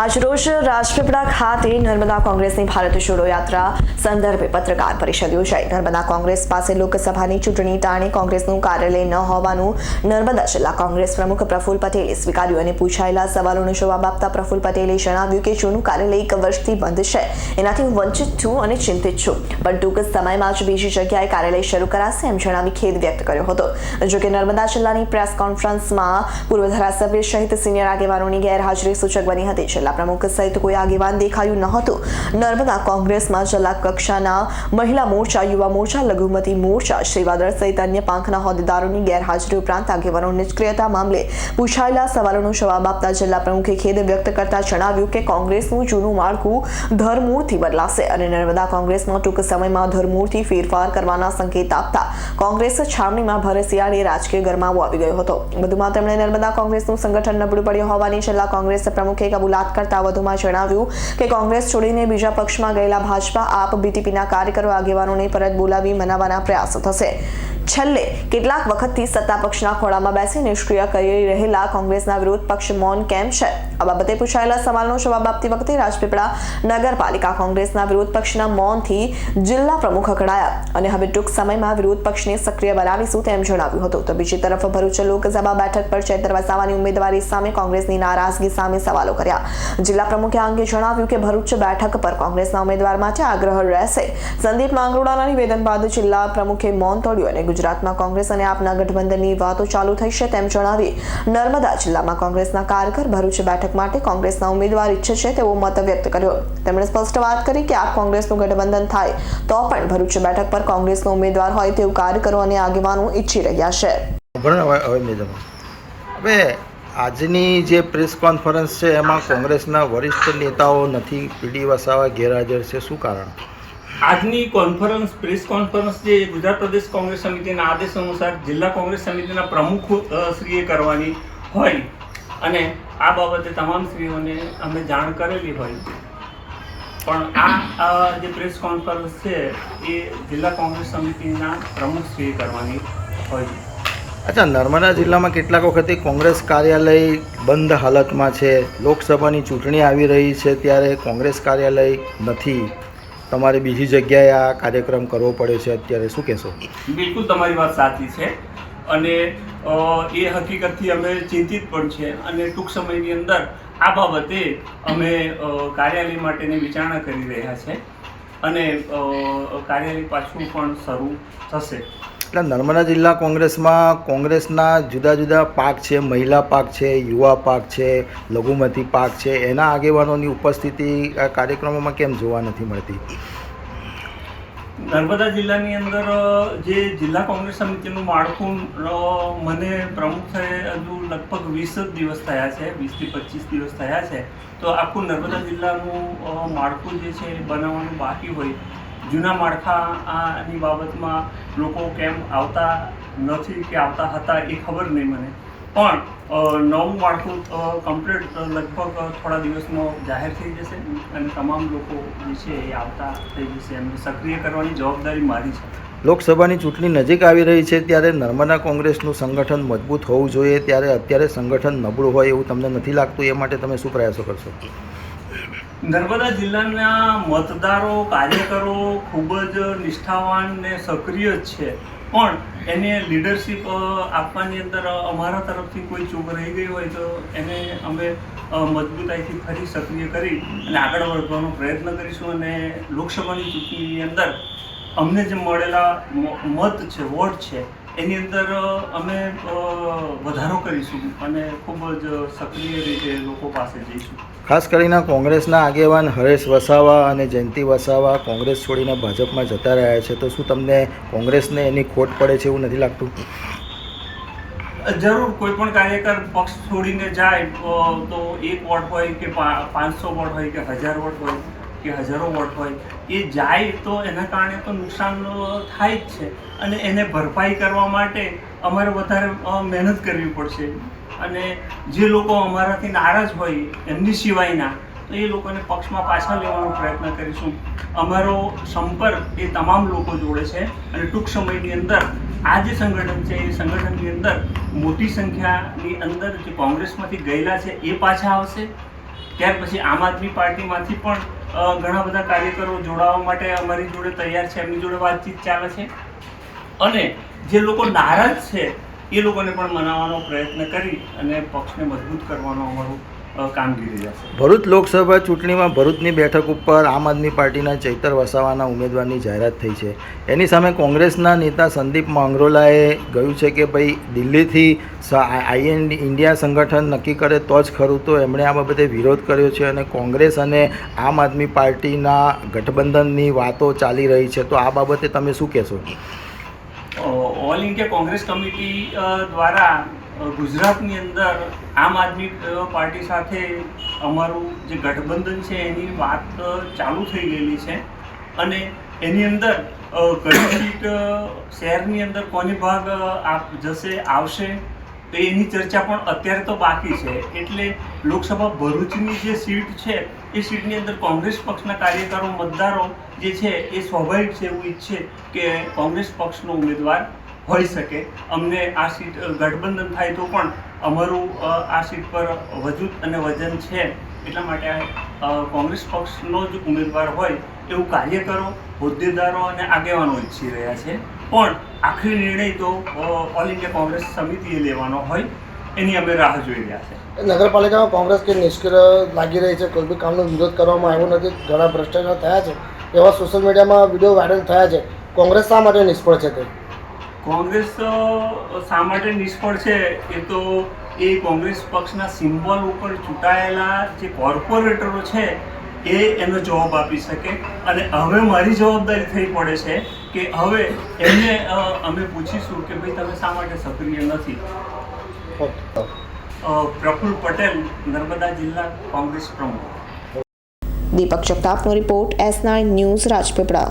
આજરોજ રાજપીપળા ખાતે નર્મદા કોંગ્રેસની ભારત જોડો યાત્રા સંદર્ભે પત્રકાર પરિષદ યોજાઈ. નર્મદા કોંગ્રેસ પાસે લોકસભાની ચૂંટણી ટાણે કોંગ્રેસનું કાર્યાલય ન હોવાનું નર્મદા જિલ્લા કોંગ્રેસ પ્રમુખ પ્રફુલ પટેલે સ્વીકાર્યું અને પૂછાયેલા સવાલોનો જવાબ આપતા પ્રફુલ પટેલે જણાવ્યું કે જૂનું કાર્યાલય એક વર્ષથી બંધ છે. એનાથી હું વંચિત છું અને ચિંતિત છું. પણ ટૂંક સમયમાં જ બીજી જગ્યાએ કાર્યાલય શરૂ કરાશે એમ જણાવી ખેદ વ્યક્ત કર્યો હતો. જોકે નર્મદા જિલ્લાની પ્રેસ કોન્ફરન્સમાં પૂર્વ ધારાસભ્ય સહિત સિનિયર આગેવાનોની ગેરહાજરી સૂચક બની હતી. જિલ્લા પ્રમુખ સહિત કોઈ આગેવાન દેખાયું ન હતું. નર્મદા કોંગ્રેસમાં જિલ્લા કક્ષાના મહિલા મોરચા, યુવા મોરચા, લઘુમતી મોરચા, સેવાદળ સહિત અન્ય પાંખના હોદ્દેદારોની ગેરહાજરી ઉપરાંત આગેવાનો નિષ્ક્રિયતા મામલે પૂછાયેલા સવાલોનો જવાબ આપતા જિલ્લા પ્રમુખે ખેદ વ્યક્ત કરતા જણાવ્યું કે કોંગ્રેસનું જૂનું માળખું ધરમૂળથી બદલાશે અને નર્મદા કોંગ્રેસમાં ટૂંક સમયમાં ધરમૂળથી ફેરફાર કરવાના સંકેત આપતા કોંગ્રેસ છાવણીમાં ભરસિયાળે રાજકીય ગરમાવો આવી ગયો હતો. વધુમાં તેમણે નર્મદા કોંગ્રેસનું સંગઠન નબળું પડ્યું હોવાની જિલ્લા કોંગ્રેસ પ્રમુખે કબૂલાત કરતા વધુમાં જણાવ્યું કે કોંગ્રેસ છોડીને બીજા પક્ષમાં ગયેલા ભાજપા આપ બીટીપીના કાર્યકરો આગેવાનોને પરત બોલાવી મનાવવાના પ્રયાસો થશે. છેલ્લે કેટલાક વખતથી સત્તા પક્ષના ખોળામાં બેસી નિષ્ક્રિય કરી રહેલા કોંગ્રેસના વિરોધ પક્ષ મૌન કેમ છે? આ બાબતે પૂછાયેલા સવાલનો જવાબ આપતી વખતે રાજપીપળા નગરપાલિકા કોંગ્રેસના વિરોધ પક્ષના મૌનથી જિલ્લા પ્રમુખ અકળાયા અને હવે ટૂંક સમયમાં વિરોધ પક્ષને સક્રિય બનાવીશું તેમ જણાવ્યું હતું. તો બીજી તરફ ભરૂચ લોકસભા બેઠક પર ચૈતર વસાવાની ઉમેદવારી સામે કોંગ્રેસની નારાજગી સામે સવાલો કર્યા. જિલ્લા પ્રમુખે આ અંગે જણાવ્યું કે ભરૂચ બેઠક પર કોંગ્રેસના ઉમેદવાર માટે આગ્રહ રહેશે. સંદીપ માંગરોળાના નિવેદન બાદ જિલ્લા પ્રમુખે મૌન તોડ્યું અને ગુજરાતમાં કોંગ્રેસ અને આપના ગઠબંધનની વાતો ચાલુ થઈ છે તેમ જણાવી નર્મદા જિલ્લામાં કોંગ્રેસના કારકર ભરૂચ બેઠક માટે કોંગ્રેસના ઉમેદવાર ઈચ્છે છે તેવો મત વ્યક્ત કર્યો. તેમણે સ્પષ્ટ વાત કરી કે આ કોંગ્રેસનું ગઠબંધન થાય તો પણ ભરૂચ બેઠક પર કોંગ્રેસનો ઉમેદવાર હોય તેવું કાર્યકરો અને આગેવાનો ઈચ્છી રહ્યા છે. હવે આજની જે પ્રેસ કોન્ફરન્સ છે એમાં કોંગ્રેસના વરિષ્ઠ નેતાઓ નથી પીડી વસાવા ગેરહાજર છે શું કારણ? આજની કોન્ફરન્સ પ્રેસ કોન્ફરન્સ જે ગુજરાત પ્રદેશ કોંગ્રેસ સમિતિના આદેશ અનુસાર જિલ્લા કોંગ્રેસ સમિતિના પ્રમુખ શ્રીએ કરવાની હોય અને આ બાબતે તમામ સ્ત્રીઓને અમે જાણ કરેલી હોય. પણ આ જે પ્રેસ કોન્ફરન્સ છે એ જિલ્લા કોંગ્રેસ સમિતિના પ્રમુખ શ્રી કરવાની હોય. અચ્છા નર્મદા જિલ્લામાં કેટલાક વખતે કોંગ્રેસ કાર્યાલય બંધ હાલતમાં છે. લોકસભાની ચૂંટણી આવી રહી છે ત્યારે કોંગ્રેસ કાર્યાલય નથી. તમારે બીજી જગ્યાએ આ કાર્યક્રમ કરવો પડે છે અત્યારે. શું કહેશો? બિલકુલ તમારી વાત સાચી છે. અને એ હકીકતથી અમે ચિંતિત પણ છે. અને ટૂંક સમયની અંદર આ બાબતે અમે કાર્યાલય માટેની વિચારણા કરી રહ્યા છે. અને કાર્યાલય પાછું પણ શરૂ થશે. એટલે નર્મદા જિલ્લા કોંગ્રેસમાં કોંગ્રેસના જુદા જુદા પાક છે, મહિલા પાક છે, યુવા પાક છે, લઘુમતી પાક છે. એના આગેવાનોની ઉપસ્થિતિ કાર્યક્રમોમાં કેમ જોવા નથી મળતી? નર્મદા જિલ્લાની અંદર જે જિલ્લા કોંગ્રેસ સમિતિનું માળખું મને પ્રમુખ થયે હજુ લગભગ વીસ જ દિવસ થયા છે વીસથી પચીસ દિવસ થયા છે. તો આખું નર્મદા જિલ્લાનું માળખું જે છે બનાવવાનું બાકી હોય. જૂના માળખા, આની બાબતમાં લોકો કેમ આવતા નથી કે આવતા હતા એ ખબર નહીં મને. પણ નવું માળખું કમ્પ્લીટ લગભગ થોડા દિવસમાં જાહેર થઈ જશે અને તમામ લોકો જે છે એ આવતા થઈ જશે. એમને સક્રિય કરવાની જવાબદારી મારી છે. લોકસભાની ચૂંટણી નજીક આવી રહી છે ત્યારે નર્મદા કોંગ્રેસનું સંગઠન મજબૂત હોવું જોઈએ. ત્યારે અત્યારે સંગઠન નબળું હોય એવું તમને નથી લાગતું? એ માટે તમે શું પ્રયાસો કરશો? નર્મદા જિલ્લાના મતદારો, કાર્યકરો ખૂબ જ નિષ્ઠાવાન ને સક્રિય છે. પણ એને લીડરશિપ આપવાની અંદર અમારા તરફથી કોઈ ચૂક રહી ગઈ હોય તો એને અમે મજબૂતાઈથી ફરી સક્રિય કરી અને આગળ વધવાનો પ્રયત્ન કરીશું અને લોકસભાની ચૂંટણીની અંદર અમને જે મળેલા મત છે, વોટ છે, એની અંદર અમે વધારો કરીશું અને ખૂબ જ સક્રિય રીતે લોકો પાસે જઈશું. ખાસ કરીને કોંગ્રેસના આગેવાન હરેશ વસાવા અને જયંતિ વસાવા કોંગ્રેસ છોડીને ભાજપમાં જતા રહ્યા છે. તો શું તમને કોંગ્રેસને એની ખોટ પડે છે એવું નથી લાગતું? જરૂર, કોઈ પણ કાર્યકર પક્ષ છોડીને જાય તો એક વોટ હોય કે પાંચસો વોટ હોય કે હજાર વોટ હોય. કે હજારો વોટ હોય. એ જાય તો એના કારણે તો નુકસાન થાય જ છે. અને એને ભરપાઈ કરવા માટે અમારે વધારે મહેનત કરવી પડશે. અને જે લોકો અમારાથી નારાજ હોય, એમની સિવાયના, તો એ લોકોને પક્ષમાં પાછા લેવાનો પ્રયત્ન કરીશું. અમારો સંપર્ક એ તમામ લોકો જોડે છે. અને ટૂંક સમયની અંદર આ જે સંગઠન છે, એ સંગઠનની અંદર મોટી સંખ્યાની અંદર જે કોંગ્રેસમાંથી ગયેલા છે, એ પાછા આવશે. ત્યાર પછી આમ આદમી પાર્ટીમાંથી પણ ઘણા બધા કાર્યકરો જોડાવા માટે અમારી જોડે તૈયાર છે, એમની જોડે વાતચીત ચાલે છે. અને જે લોકો નારાજ છે, એ લોકોને પણ મનાવવાનો પ્રયત્ન કરી અને પક્ષને મજબૂત કરવાનો અમારું કામગીરી રહેશે ભરૂચ લોકસભા ચૂંટણીમાં ભરૂચની બેઠક ઉપર આમ આદમી પાર્ટીના ચૈતર વસાવાના ઉમેદવારની જાહેરાત થઈ છે. એની સામે કોંગ્રેસના નેતા સંદીપ માંગરોલાએ કહ્યું છે કે ભાઈ દિલ્હીથી આઈએન ઇન્ડિયા સંગઠન નક્કી કરે તો જ ખરું. તો એમણે આ બાબતે વિરોધ કર્યો છે અને કોંગ્રેસ અને આમ આદમી પાર્ટીના ગઠબંધનની વાતો ચાલી રહી છે. તો આ બાબતે તમે શું કહેશો? ઓલ ઇન્ડિયા કોંગ્રેસ કમિટી દ્વારા ગુજરાતની અંદર આમ આદમી પાર્ટી સાથે અમારું જે ગઠબંધન છે, એની વાત ચાલુ થઈ ગયેલી છે. અને એની અંદર કઈ સીટ શહેરની અંદર કોની ભાગ આપ, જશે, આવશે, તો એની ચર્ચા પણ અત્યારે તો બાકી છે. એટલે લોકસભા ભરૂચની જે સીટ છે, એ સીટની અંદર કોંગ્રેસ પક્ષના કાર્યકરો, મતદારો જે છે, એ સ્વાભાવિક છે, એવું ઈચ્છે કે કોંગ્રેસ પક્ષનો ઉમેદવાર હોઈ શકે. અમને આ સીટ ગઠબંધન થાય તો પણ અમારું આ સીટ પર વજૂદ અને વજન છે એટલા માટે કોંગ્રેસ પક્ષનો જ ઉમેદવાર હોય એવું કાર્યકરો, હોદ્દેદારો અને આગેવાનો ઈચ્છી રહ્યા છે. પણ આખરી નિર્ણય તો ઓલ ઇન્ડિયા કોંગ્રેસ સમિતિએ લેવાનો હોય. એની અમે રાહ જોઈ રહ્યા છે. નગરપાલિકામાં કોંગ્રેસ કે નિષ્ક્રિય લાગી રહી છે, કોઈ બી કામનો વિરોધ કરવામાં આવ્યો નથી, ઘણા ભ્રષ્ટાચાર થયા છે. એવા સોશિયલ મીડિયામાં વીડિયો વાયરલ થયા છે. કોંગ્રેસ શા માટે નિષ્ફળ છે તે કોંગ્રેસ શા માટે નિષ્ફળ છે? એ તો એ કોંગ્રેસ પક્ષના સિમ્બોલ ઉપર ચૂંટાયેલા જે કોર્પોરેટરો છે, એ એનો જવાબ આપી શકે. અને હવે મારી જવાબદારી થઈ પડે છે કે હવે એમને અમે પૂછીશું કે ભાઈ તમે શા માટે સક્રિય નથી? પ્રફુલ પટેલ, નર્મદા જિલ્લા કોંગ્રેસ પ્રમુખ. Deepak જગતાપનો report S nine news Rajpipla.